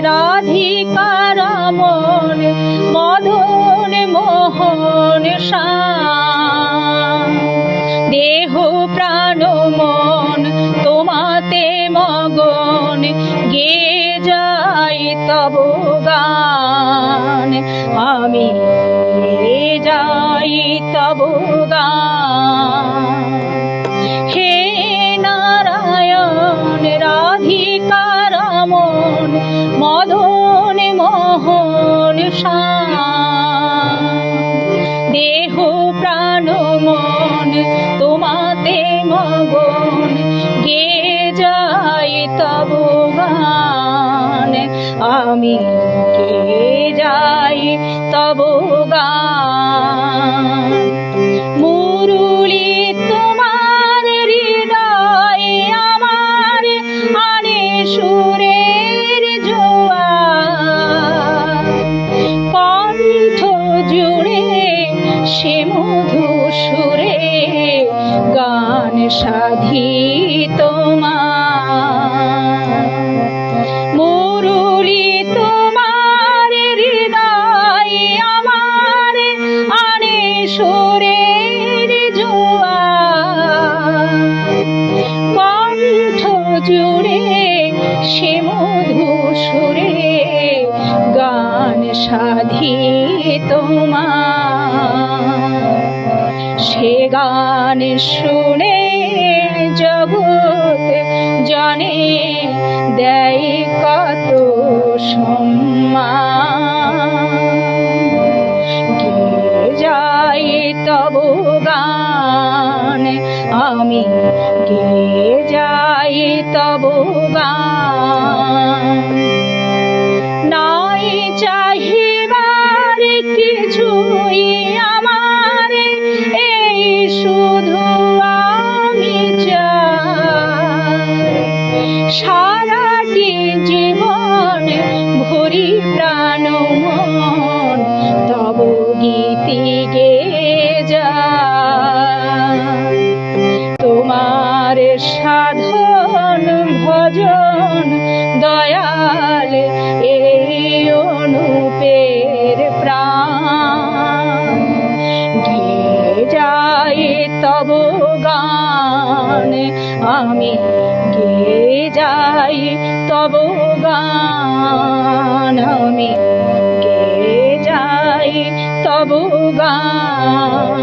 রাধিকার মন মদন মোহন দেহ, প্রাণ, মন তোমাতে মগন, গে যাই তব গান। আমি যাই তব গান। মন মদন মোহন দেহ, প্রাণ, মন, তোমাতে মগন, গে যাই তব গান। আমি গে যাই তব গান। গান সাধি তোমার। সে গান শুনে জগৎ জানে দেয় কত সম্মান। যাই তব গান, আমি গে যাই তব গান। তব গানে আমি গে যাই তব গান আমি গে যাই তব গান